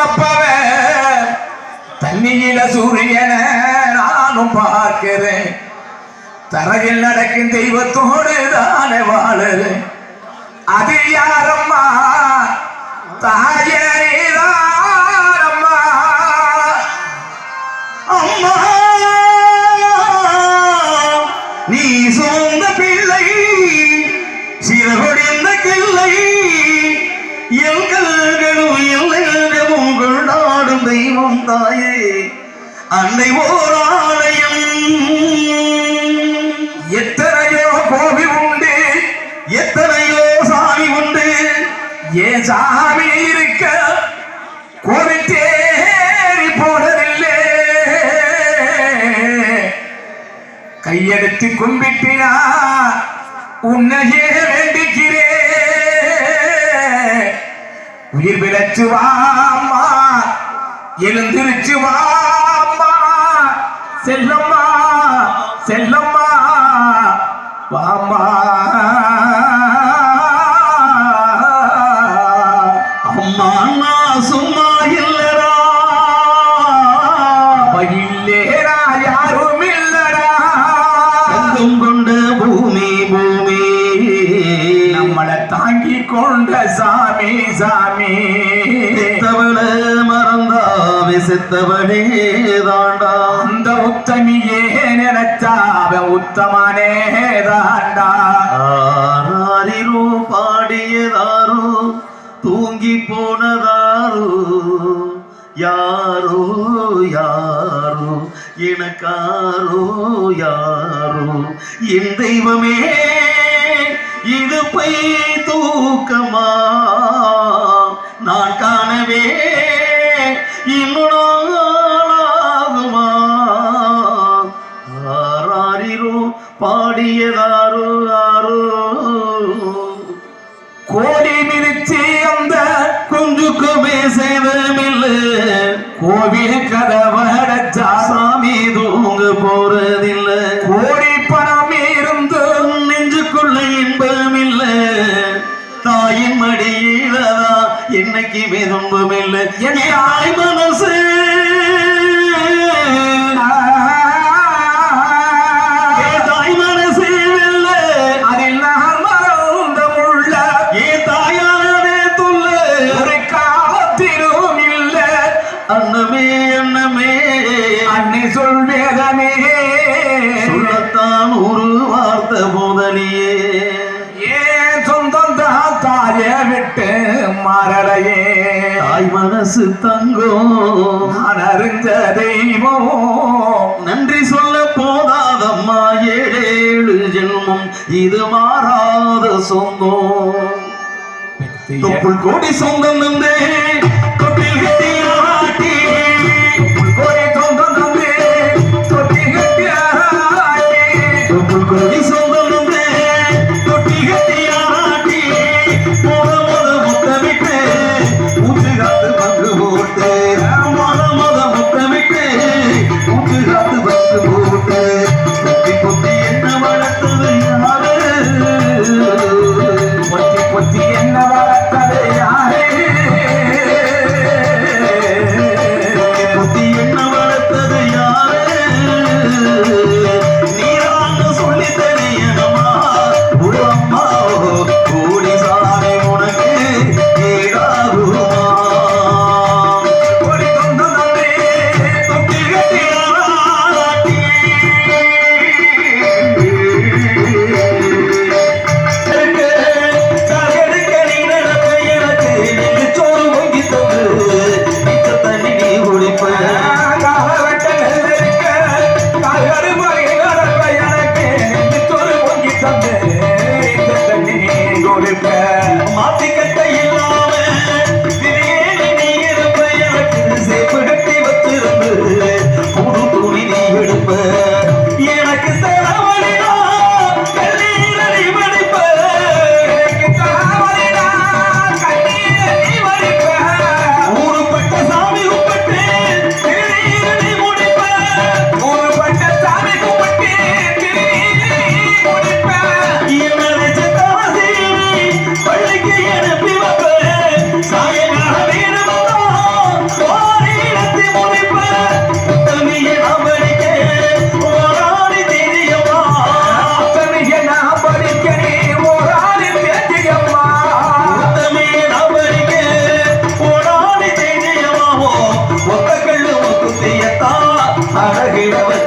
பிறப்பவன் தண்ணியில சூரியன நானும் பார்க்கிறேன். தரையில் நடக்கும் தெய்வத்தோடு தானே வாழுறேன். அது யாரம்மா? தாயரம்மா அன்னை ஓர் ஆலயம். எத்தனையோ கோவி உண்டு எத்தனையோ சாமி உண்டு. ஏன் சாமி இருக்க கோவில் தேடி போனதில்லை கையெடுத்து கும்பிட்டினா உன்னையே வேண்டிக்கிறே உயிர் பிழைச்சு எழுந்திருச்சு வாம்மா செல்லம்மா செல்லம்மா. தாங்கி கொண்ட சாமி சாமி. செத்தவள மறந்தாவே செத்தவனே தாண்டா. அந்த உத்தமியே நினைச்சா அவன் உத்தமனே தாண்டா. ஆராரிரோ பாடியதாரோ தூங்கி போனதாரோ யாரோ யாரோ? எனக்காரோ யாரோ? என் தெய்வமே இடுப்பை தூக்கமா? நான் காணவே இன்னும் நாளாகுமா பாடியதாரோ ஆரோ? கோடி மிதிச்சு அந்த குஞ்சுக்குமே சேதமில்லை கோவில் கதவன் தாயானவே தொல்ல ஒரு காலத்திலும் இல்லை. அன்னமே அன்னமே. அன்னை சொல் வேதமே. சொல்லத்தான் ஒரு வார்த்தை போதலியே. ஏன் சொந்தம் தான் தாய விட்டு மாறலையே? தாய் மனசு தங்கம். நான் அறிஞ்ச தெய்வம். நன்றி சொல்ல போதாதம்மா ஏழேழு ஜென்மம். இது மாறாத சொந்தம். தொப்புள் கோடி சொந்தம் நந்தே தொட்டில் கட்டி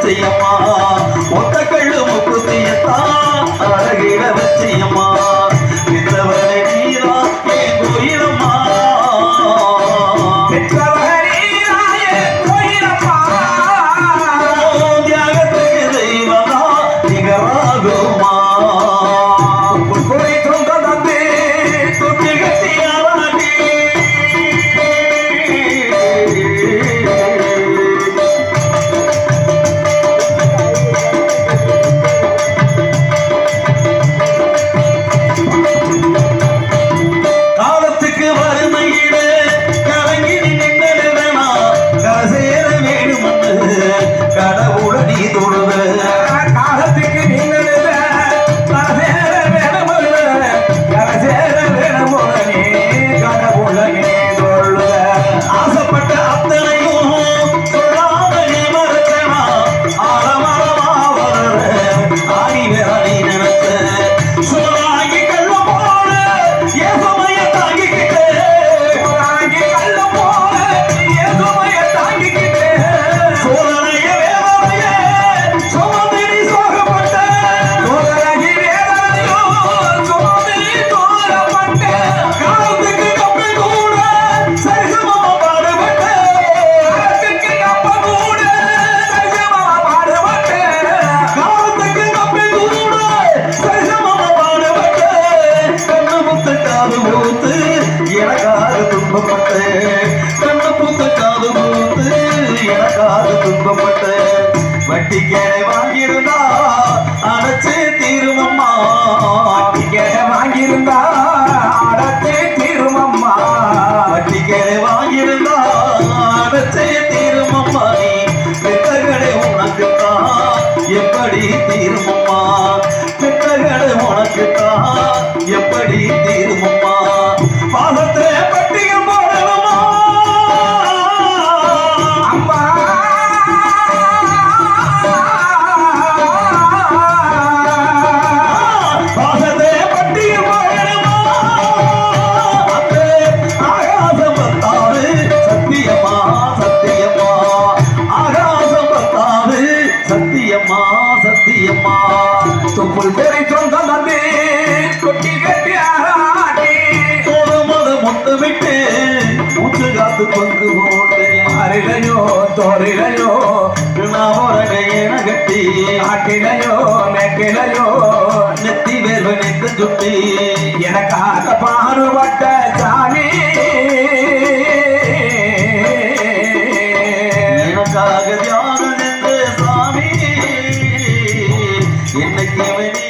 செய்யம்மா together. அம்மா. துப்புள் பெரி சொந்தம் தந்து கொட்டி கட்டி ஆராட்டி முத முத விட்டு மூச்சு காத்து கொண்டு போட்டு. அரிலையோ தோரிலையோ நான் கட்டி ஆட்டிலையோ மேட்டிலையோ நெத்தி வேர்வை நெத்து சுட்டி எனக்காக பாடுபட்ட going.